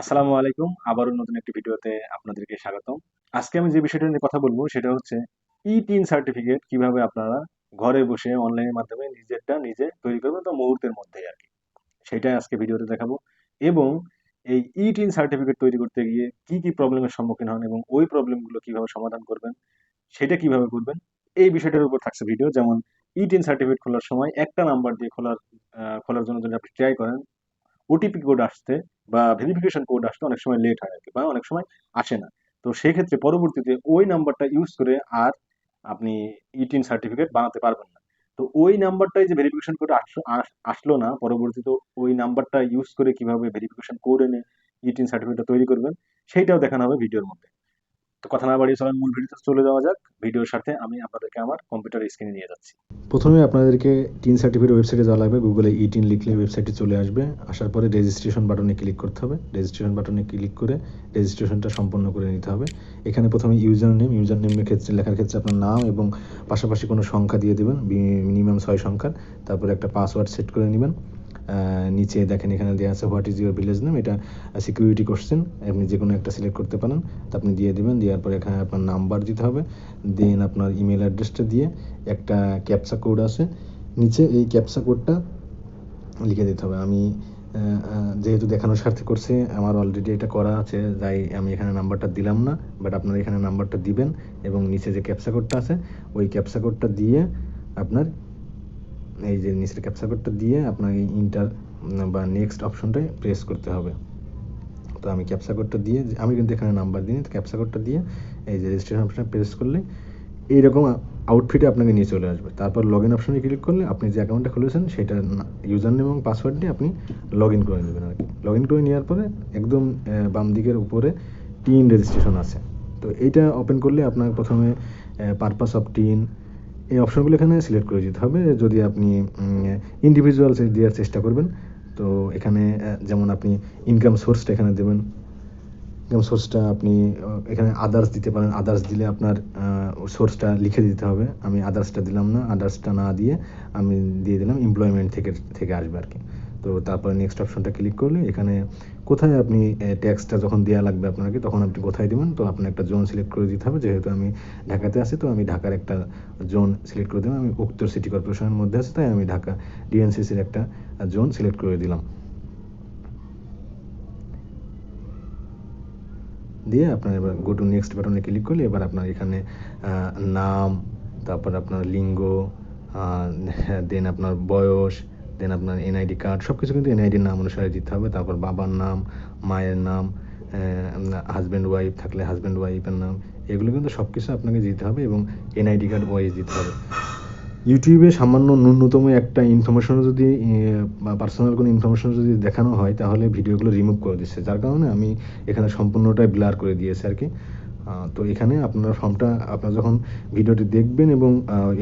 আসসালামু আলাইকুম। আবারও নতুন একটি ভিডিওতে আপনাদেরকে স্বাগতম। আজকে আমি যে বিষয়টা নিয়ে কথা বলব, সেটা হচ্ছে ই টিন সার্টিফিকেট কীভাবে আপনারা ঘরে বসে অনলাইনের মাধ্যমে নিজেরটা নিজে তৈরি করবেন তো মুহূর্তের মধ্যেই আর কি। সেটাই আজকে ভিডিওতে দেখাবো। এবং এই ই টিন সার্টিফিকেট তৈরি করতে গিয়ে কি কি প্রবলেমের সম্মুখীন হন এবং ওই প্রবলেমগুলো কীভাবে সমাধান করবেন, সেটা কীভাবে করবেন, এই বিষয়টার উপর থাকছে ভিডিও। যেমন ই টিন সার্টিফিকেট খোলার সময় একটা নাম্বার দিয়ে খোলার খোলার জন্য যদি আপনি ট্রাই করেন ওটিপি কোড আসতে বা ভেরিফিকেশন কোড আসতে অনেক সময় লেট হয় বা অনেক সময় আসে না। তো সেই ক্ষেত্রে পরবর্তীতে ওই নাম্বারটা ইউজ করে আর আপনি ইটিন সার্টিফিকেট বানাতে পারবেন না। তো ওই নাম্বারটাই যে ভেরিফিকেশন কোড আসলো না, পরবর্তীতে ওই নাম্বারটা ইউজ করে কীভাবে ভেরিফিকেশন কোড এনে ইটিন সার্টিফিকেটটা তৈরি করবেন, সেইটাও দেখানো হবে ভিডিওর মধ্যে। তো কথা না বাড়িয়ে চলেন, মূল ভিডিওতে চলে যাওয়া যাক। ভিডিওর সাথে আমি আপনাদেরকে আমার কম্পিউটার স্ক্রিনে নিয়ে যাচ্ছি। প্রথমে আপনাদেরকে টিন সার্টিফিকেট ওয়েবসাইটে যাওয়া লাগবে গুগলে ই টিন লিখলে ওয়েবসাইটে চলে আসবে। আসার পরে রেজিস্ট্রেশন বাটনে ক্লিক করতে হবে। রেজিস্ট্রেশন বাটনে ক্লিক করে রেজিস্ট্রেশনটা সম্পন্ন করে নিতে হবে। এখানে প্রথমে ইউজার নেম ইউজার নেমের ক্ষেত্রে, লেখার ক্ষেত্রে আপনার নাম এবং পাশাপাশি কোনো সংখ্যা দিয়ে দেবেন মিনিমাম ছয় সংখ্যার। তারপরে একটা পাসওয়ার্ড সেট করে নেবেন। নিচে দেখেন এখানে দেওয়া আছে what is your village name এটা সিকিউরিটি কোশ্চেন আপনি যে কোনো একটা সিলেক্ট করতে পারেন, তো আপনি দিয়ে দেবেন, দেওয়ার পরে এখানে আপনার নাম্বার দিতে হবে দেন আপনার ইমেল অ্যাড্রেসটা দিয়ে একটা ক্যাপসা কোড আছে, নিচে এই ক্যাপসা কোডটা লিখে দিতে হবে। আমি যেহেতু দেখানোর স্বার্থে করছে, আমার অলরেডি এটা করা আছে, তাই আমি এখানে নাম্বারটা দিলাম না বাট আপনারা এখানে নাম্বারটা দিবেন, এবং নিচে যে ক্যাপসা কোডটা আছে, ওই ক্যাপসা কোডটা দিয়ে আপনার এই যে নিচের ক্যাপসা কোডটা দিয়ে আপনার এই ইন্টার বা নেক্সট অপশনটায় প্রেস করতে হবে। তো আমি ক্যাপসা কোডটা দিয়ে, আমি কিন্তু এখানে নাম্বার দিই তো ক্যাপসা কোডটা দিয়ে এই যে রেজিস্ট্রেশন অপশনে প্রেস করলে এইরকম আউটফিটে আপনাকে নিয়ে চলে আসবে। তারপর লগ ইন অপশনে ক্লিক করলে আপনি যে অ্যাকাউন্টটা খুলেছেন সেটা ইউজার নেম এবং পাসওয়ার্ড দিয়ে আপনি লগ ইন করে নেবেন আর কি। লগ ইন করে নেওয়ার পরে একদম বাম দিকের উপরে টিন রেজিস্ট্রেশন আছে। তো এইটা ওপেন করলে আপনার প্রথমে পারপাস অফ টিন এই অপশনগুলো এখানে সিলেক্ট করে দিতে হবে। যদি আপনি ইন্ডিভিজুয়াল দেওয়ার চেষ্টা করবেন, তো এখানে যেমন আপনি ইনকাম সোর্সটা এখানে দেবেন। ইনকাম সোর্সটা আপনি এখানে আদার্স দিতে পারেন। আদার্স দিলে আপনার সোর্সটা লিখে দিতে হবে। আমি আদার্সটা দিলাম না আদার্সটা না দিয়ে আমি দিয়ে দিলাম এমপ্লয়মেন্ট থেকে থেকে আসবে আর কি। তো তারপরে নেক্সট অপশনটা ক্লিক করলে এখানে কোথায় আপনি ট্যাক্সটা যখন দেওয়া লাগবে আপনাকে, তখন আপনি কোথায় দেবেন? তো আপনার একটা জোন সিলেক্ট করে দিতে হবে। যেহেতু আমি ঢাকাতে আছি, তো আমি ঢাকার একটা জোন সিলেক্ট করে দিলাম। আমি উত্তর সিটি কর্পোরেশনের মধ্যে আছি, তাই আমি ঢাকা ডিএনসিসির একটা জোন সিলেক্ট করে দিলাম। দিয়ে আপনার এবার গো টু নেক্সট বাটনে ক্লিক করলে এবার আপনার এখানে নাম, তারপর আপনার লিঙ্গ দেন আপনার বয়স দেন আপনার এনআইডি কার্ড সব কিছু কিন্তু এনআইডির নাম অনুসারে দিতে হবে। তারপর বাবার নাম, মায়ের নাম হাজব্যান্ড ওয়াইফ থাকলে হাজব্যান্ড ওয়াইফের নাম, এগুলো কিন্তু সব কিছু আপনাকে দিতে হবে এবং এনআইডি কার্ড ওয়াইজ দিতে হবে। ইউটিউবে সামান্য ন্যূনতম একটা ইনফরমেশনও যদি পার্সোনাল কোনো ইনফরমেশন যদি দেখানো হয়, তাহলে ভিডিওগুলো রিমুভ করে দিচ্ছে। যার কারণে আমি এখানে সম্পূর্ণটাই ব্লার করে দিয়েছি আর কি। তো এখানে আপনার ফর্মটা আপনার যখন ভিডিওটি দেখবেন এবং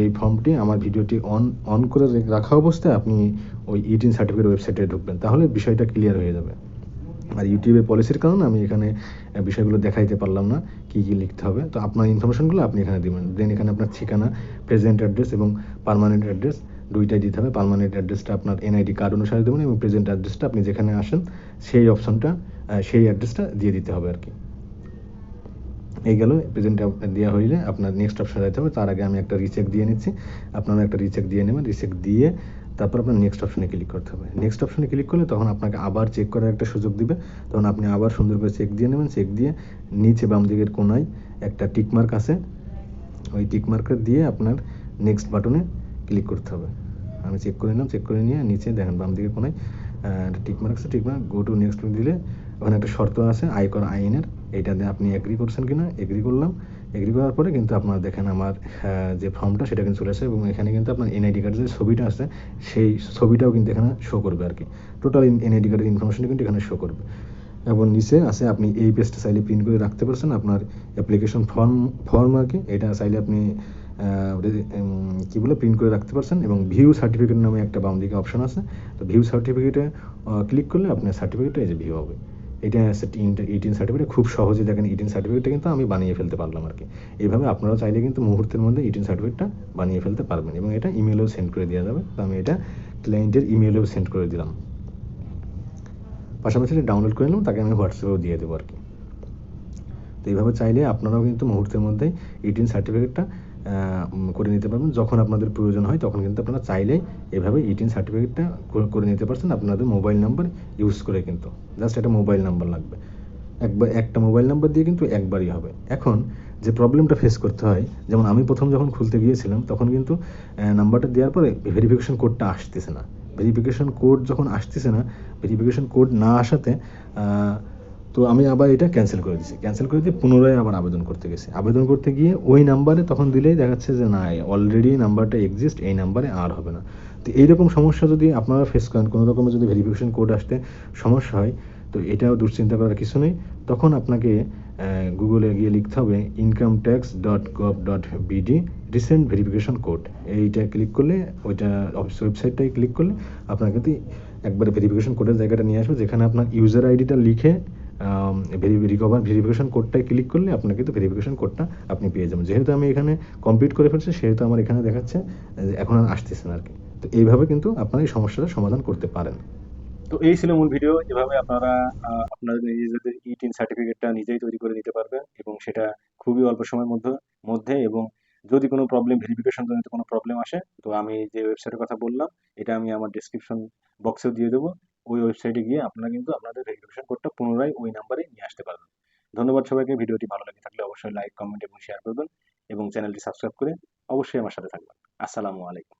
এই ফর্মটি আমার ভিডিওটি অন অন করে রাখা অবস্থায় আপনি ওই ইটিন সার্টিফিকেট ওয়েবসাইটে ঢুকবেন। তাহলে বিষয়টা ক্লিয়ার হয়ে যাবে। আর ইউটিউবের পলিসির কারণে আমি এখানে বিষয়গুলো দেখাইতে পারলাম না, কী কী লিখতে হবে। তো আপনার ইনফরমেশনগুলো আপনি এখানে দেবেন। দেন এখানে আপনার ঠিকানা প্রেজেন্ট অ্যাড্রেস এবং পারমানেন্ট অ্যাড্রেস দুইটাই দিতে হবে। পারমানেন্ট অ্যাড্রেসটা আপনার এনআইডি কার্ড অনুসারে দেবেন এবং প্রেজেন্ট অ্যাড্রেসটা আপনি যেখানে আসেন, সেই অপশনটা সেই অ্যাড্রেসটা দিয়ে দিতে হবে আর কি। এই গেল প্রেজেন্ট দেওয়া হইলে আপনার নেক্সট অপশন যেতে হবে, তার আগে আমি একটা রিচেক দিয়ে নিচ্ছি। আপনারা একটা রিচেক দিয়ে নেবেন রিচেক দিয়ে তারপর আপনার নেক্সট অপশনে ক্লিক করতে হবে। নেক্সট অপশনে ক্লিক করলে তখন আপনাকে আবার চেক করার একটা সুযোগ দিবে। তখন আপনি আবার সুন্দর করে চেক দিয়ে নেবেন চেক দিয়ে নিচে বাম দিকের কোনায় একটা টিকমার্ক আছে। ওই টিকমার্কের দিয়ে আপনার নেক্সট বাটনে ক্লিক করতে হবে। আমি চেক করে নিলাম চেক করে নিয়ে নিচে দেখেন বাম দিকের কোনায় একটা টিকমার্ক আছে টিকমার্ক গো টু নেক্সট দিলে ওখানে একটা শর্ত আছে, আয়কর আইনের। এইটাতে আপনি এগ্রি করছেন কিনা এগ্রি করলাম। এগ্রি করার পরে কিন্তু আপনার দেখেন আমার যে ফর্মটা সেটা কিন্তু চলে আসে এবং এখানে কিন্তু আপনার এনআইডি কার্ডের যে ছবিটা আছে, সেই ছবিটাও কিন্তু এখানে শো করবে আর কি টোটাল এনআইডি কার্ডের ইনফরমেশন কিন্তু এখানে শো করবে। এবং নিচে আছে আপনি এই পেজটা চাইলে প্রিন্ট করে রাখতে পারছেন আপনার অ্যাপ্লিকেশন ফর্ম ফর্ম আর কি এটা চাইলে আপনি কী বলে প্রিন্ট করে রাখতে পারছেন এবং ভিউ সার্টিফিকেট নামে একটা বাম দিকে অপশন আছে। তো ভিউ সার্টিফিকেটে ক্লিক করলে আপনার সার্টিফিকেটটা এই যে ভিউ হবে। এটা ইটিন সার্টিফিকেট খুব সহজে দেখেন ইটিন সার্টিফিকেটটা কিন্তু আমি বানিয়ে ফেলতে পারলাম আর কি। এইভাবে আপনারা চাইলে কিন্তু মুহূর্তের মধ্যে ইটিন সার্টিফিকেটটা বানিয়ে ফেলতে পারবেন এবং এটা ইমেলেও সেন্ড করে দেওয়া যাবে। তো আমি এটা ক্লায়েন্টের ইমেলেও সেন্ড করে দিলাম। পাশাপাশি ডাউনলোড করে নিলাম, তাকে আমি হোয়াটসঅ্যাপেও দিয়ে দেবো আর কি। তো এইভাবে চাইলে আপনারাও কিন্তু মুহূর্তের মধ্যেই ইটিন সার্টিফিকেটটা করে নিতে পারবেন। যখন আপনাদের প্রয়োজন হয়, তখন কিন্তু আপনারা চাইলে এভাবে ইটিন সার্টিফিকেটটা করে নিতে পারছেন। আপনাদের মোবাইল নাম্বার ইউজ করে কিন্তু। জাস্ট একটা মোবাইল নাম্বার লাগবে। একবার, একটা মোবাইল নাম্বার দিয়ে কিন্তু একবারই হবে। এখন যে প্রবলেমটা ফেস করতে হয়, যেমন আমি প্রথম যখন খুলতে গিয়েছিলাম, তখন কিন্তু নাম্বারটা দেওয়ার পরে ভেরিফিকেশন কোডটা আসতেছে না। ভেরিফিকেশন কোড যখন আসতেছে না ভেরিফিকেশন কোড না আসাতে তো আমি আবার এটা ক্যান্সেল করে দিয়েছি ক্যান্সেল করে দিয়ে পুনরায় আবার আবেদন করতে গেছি। আবেদন করতে গিয়ে ওই নাম্বারে তখন দিলেই দেখাচ্ছে যে না অলরেডি নাম্বারটা এক্সিস্ট এই নাম্বারে আর হবে না। তো এইরকম সমস্যা যদি আপনারা ফেস করেন, কোনো রকমের যদি ভেরিফিকেশন কোড আসতে সমস্যা হয়, তো এটাও দুশ্চিন্তা করার কিছু নেই। তখন আপনাকে গুগলে গিয়ে লিখতে হবে income tax dot gov dot BD recent verification code এইটা ক্লিক করলে, ওইটা অফিস ওয়েবসাইটটাই ক্লিক করলে আপনার কিন্তু একবারে ভেরিফিকেশন কোডের জায়গাটা নিয়ে আসবে, যেখানে আপনার ইউজার আইডিটা লিখে রিকভার ভেরিফিকেশন কোডটায় ক্লিক করলে আপনার কিন্তু ভেরিফিকেশন কোডটা আপনি পেয়ে যাবেন। যেহেতু আমি এখানে কমপ্লিট করে ফেলছি, সেহেতু আমার এখানে দেখাচ্ছে এখন আর আসতেছে না আর কি তো এইভাবে কিন্তু আপনারা এই সমস্যাটা সমাধান করতে পারেন। তো এই ছিল মূল ভিডিও এভাবে আপনারা আপনাদের নিজেদের ই টিন সার্টিফিকেটটা নিজেই তৈরি করে নিতে পারবেন এবং সেটা খুবই অল্প সময়ের মধ্যে মধ্যে এবং যদি কোনো প্রবলেম ভেরিফিকেশন জনিত কোনো প্রবলেম আসে, তো আমি যে ওয়েবসাইটের কথা বললাম, এটা আমি আমার ডিসক্রিপশন বক্সেও দিয়ে দেবো। ওই ওয়েবসাইটে গিয়ে আপনারা কিন্তু আপনাদের ভেরিফিকেশন কোডটা পুনরায় ওই নাম্বারে নিয়ে আসতে পারবেন। ধন্যবাদ সবাইকে। ভিডিওটি ভালো লাগে থাকলে অবশ্যই লাইক কমেন্ট এবং শেয়ার করবেন এবং চ্যানেলটি সাবস্ক্রাইব করে অবশ্যই আমার সাথে থাকবেন। আসসালামু আলাইকুম।